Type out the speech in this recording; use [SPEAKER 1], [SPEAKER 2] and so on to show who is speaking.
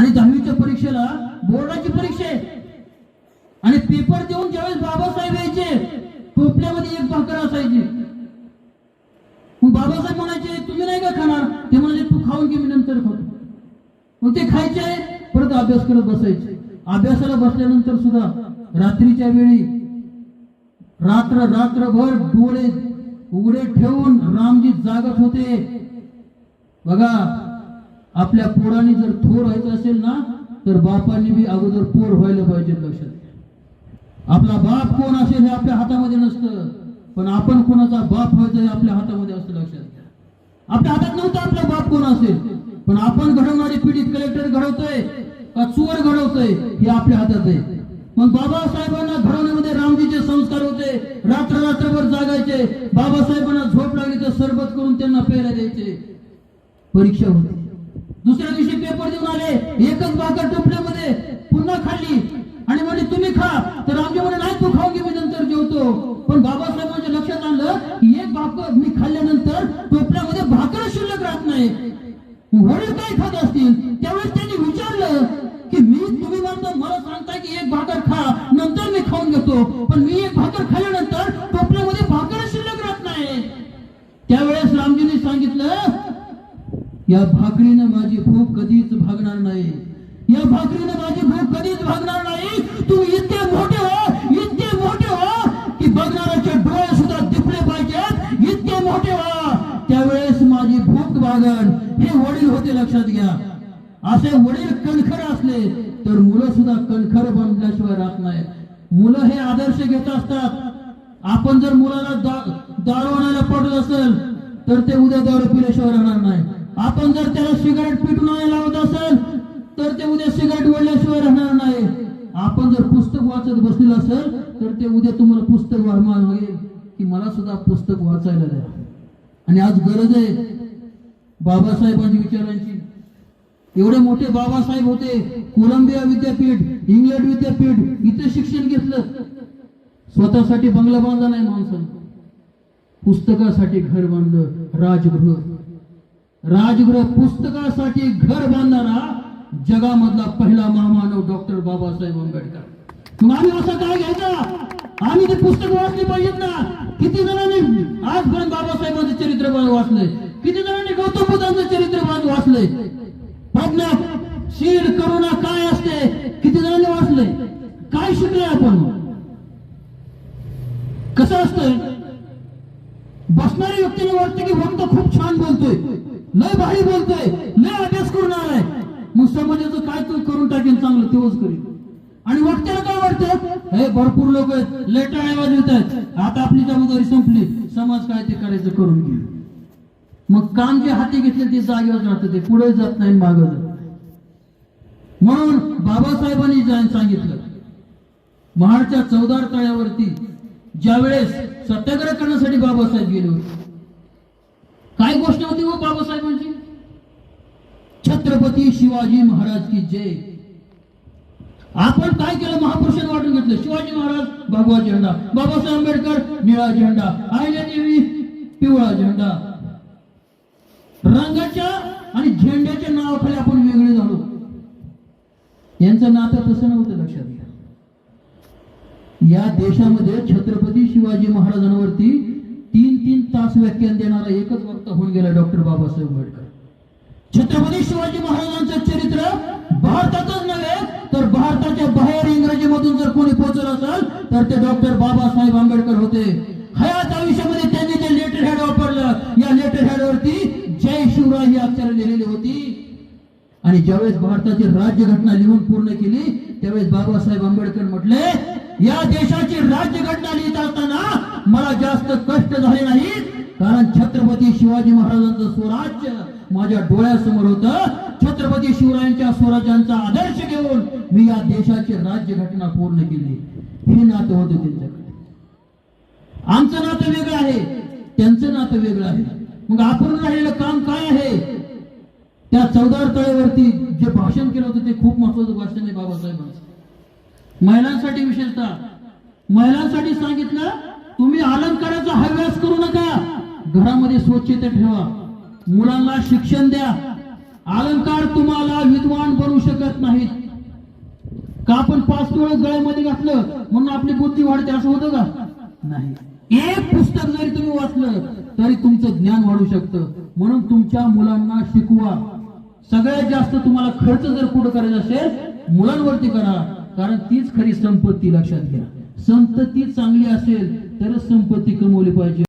[SPEAKER 1] आणि दहावीच्या परीक्षेला बोर्डाची परीक्षा आहे. आणि पेपर देऊन ज्यावेळेस बाबासाहेब यायचे टोपल्यामध्ये एक भाकर असायची. मग बाबासाहेब म्हणायचे तुम्ही नाही का खाणार? ते म्हणाले तू खाऊन घे मी नंतर खातो. मग ते खायचे परत अभ्यास करत बसायचे. अभ्यासाला बसल्यानंतर सुद्धा रात्रीच्या वेळी रात्र रात्रभर डोळे उघडे ठेवून रामजी जागत होते. बघा आपल्या पोराने जर थोर व्हायचं असेल ना तर बापांनी बी अगोदर पोर व्हायला पाहिजे लक्षात आपला बाप कोण असेल हे आपल्या हातामध्ये नसतं पण आपण कोणाचा बाप व्हायचं हे आपल्या हातामध्ये असतं लक्षात घ्या. आपल्या हातात नव्हतं आपला बाप कोण असेल पण आपण घडवणारी पिढी कलेक्टर घडवतोय का चोर घडवतोय हे आपल्या हातात आहे. मग बाबासाहेबांना घडवण्यामध्ये रामजीचे संस्कार होते रात्र रात्रभर जागायचे. बाबासाहेबांना झोप लागली तर सरबत करून त्यांना प्यायला द्यायचे. परीक्षा होती. दुसऱ्या दिवशी पेपर देऊन आले. एकच भाकर टोपल्यामध्ये पुन्हा खाल्ली. आणि म्हणे तुम्ही खा. तर रामजी म्हणे नाही तू खाऊन घे मी नंतर जेवतो. पण बाबासाहेबांच्या लक्षात आलं एक भाकर मी खाल्ल्यानंतर टोपल्यामध्ये भाकर शिल्लक राहत नाही. या भाकरीनं माझी भूक कधीच भागणार नाही. या भाकरीनं माझी भूक कधीच भागणार नाही. तुम्ही इतके मोठे हो इतके मोठे हो की बघणाऱ्याचे डोळे सुद्धा दिपले पाहिजेत. इतके मोठे व्हा त्यावेळेस माझी भूक भागण हे वडील होते लक्षात घ्या. असे वडील कणखर असले तर मुलं सुद्धा कणखर बनल्याशिवाय राहत नाही मुलं हे आदर्श घेत असतात. आपण जर मुलाला दारू आणायला पडत असेल तर ते उद्या दारू पिल्याशिवाय राहणार नाही आपण जर त्याला सिगारेट पिटून लावत असेल तर ते उद्या सिगारेट वळल्याशिवाय राहणार नाही. आपण जर पुस्तक वाचत बसलेलं असेल तर ते उद्या तुम्हाला पुस्तक वाढणार होईल की मला सुद्धा पुस्तक वाचायला द्या. आणि आज गरज आहे बाबासाहेबांची विचारांची. एवढे मोठे बाबासाहेब होते कोलंबिया विद्यापीठ इंग्लंड विद्यापीठ इथे शिक्षण घेतलं. स्वतःसाठी बंगला बांधला नाही माणसानं. पुस्तकासाठी घर बांधलं राजगृह. राजगृह पुस्तकासाठी घर बांधणारा जगामधला पहिला महामानव डॉक्टर बाबासाहेब आंबेडकर. मग आम्ही असं काय घ्यायचं? आम्ही ते पुस्तक वाचले पाहिजेत ना. किती जणांनी आजपर्यंत बाबासाहेबांचं चरित्र वाचलंय? किती जणांनी गौतम बुद्धांचं चरित्र वाचलंय? प्रज्ञा शील करुणा काय असते? किती जणांनी वाचलंय? काय शिकले आपण? कसं असतंय? बसणाऱ्या व्यक्तीला वाटतं की वक्त खूप छान बोलतोय. लय भारी बोलतोय. लय अभ्यास करून आलाय. मग समाजाचं काय तू करून टाकेल चांगलं तेव्हाच करेल आणि वक्त्याला काय वाटतं? हे भरपूर लोक आहेत. लय टाळ्या आहेत. आता आपली जबाबदारी संपली. समाज काय ते करायचं करून घे. मग काम जे हाती घेतले ते जागेवर राहतं. ते पुढे जात नाही मागं जात म्हणून बाबासाहेबांनी जा- सांगितलं महाडच्या चौदार तळ्यावरती ज्यावेळेस सत्याग्रह करण्यासाठी बाबासाहेब गेले होते काय गोष्ट होती हो बाबासाहेबांची छत्रपती शिवाजी महाराज की जय. आपण काय केलं? महापुरुषांनी वाटून घेतलं. शिवाजी महाराज भगवा झेंडा. बाबासाहेब आंबेडकर निळा झेंडा. आयल्या देवी पिवळा झेंडा. रंगाच्या आणि झेंड्याच्या नावाखाली आपण वेगळे झालो. यांचं नातं तसं नव्हतं लक्षात घ्या. या देशामध्ये छत्रपती शिवाजी महाराजांवरती तीन तीन तास व्याख्यान देणारा एकच वक्ता होऊन गेला डॉक्टर बाबासाहेब आंबेडकर. छत्रपती शिवाजी महाराजांचं चरित्र भारतातच नव्हे तर भारताच्या बाहेर इंग्रजीमधून जर कोणी पोहोचलं असेल तर ते डॉक्टर बाबासाहेब आंबेडकर होते. हयात आयुष्यामध्ये त्यांनी जे लेटर हॅड वापरलं या लेटर हॅड वरती जय शिवराय ही अक्षर लिहिलेली होती. आणि ज्यावेळेस भारताची राज्यघटना लिहून पूर्ण केली त्यावेळेस बाबासाहेब आंबेडकर म्हटले या देशाची राज्यघटना लिहित असताना मला जास्त कष्ट झाले नाहीत कारण छत्रपती शिवाजी महाराजांचं स्वराज्य माझ्या डोळ्यासमोर होतं. छत्रपती शिवरायांच्या स्वराज्यांचा आदर्श घेऊन मी या देशाची राज्यघटना पूर्ण केली. हे नातं होतं त्यांच्याकडे. आमचं नातं वेगळं आहे. त्यांचं नातं वेगळं आहे. मग आपण राहिलेलं काम काय आहे? त्या चौदार तळेवरती जे भाषण केलं होतं ते खूप महत्वाचं भाषण आहे बाबासाहेबांचं. महिलांसाठी विशेषतः. महिलांसाठी सांगितलं तुम्ही अलंकाराचा हव्यास करू नका. घरामध्ये स्वच्छता ठेवा. मुलांना शिक्षण द्या. अलंकार तुम्हाला विद्वान बनवू शकत नाहीत. का आपण पाच वेळ गळ्यामध्ये घातलं म्हणून आपली बुद्धी वाढते असं होतं का? नाही. एक पुस्तक जरी तुम्ही वाचलं तरी तुमचं ज्ञान वाढू शकतं. म्हणून तुमच्या मुलांना शिकवा. सगळ्यात जास्त तुम्हाला खर्च जर कुठं करायचा असेल मुलांवरती करा. कारण तीच खरी संपत्ती लक्षात घ्या. संतती चांगली असेल तरच संपत्ती कमवली पाहिजे.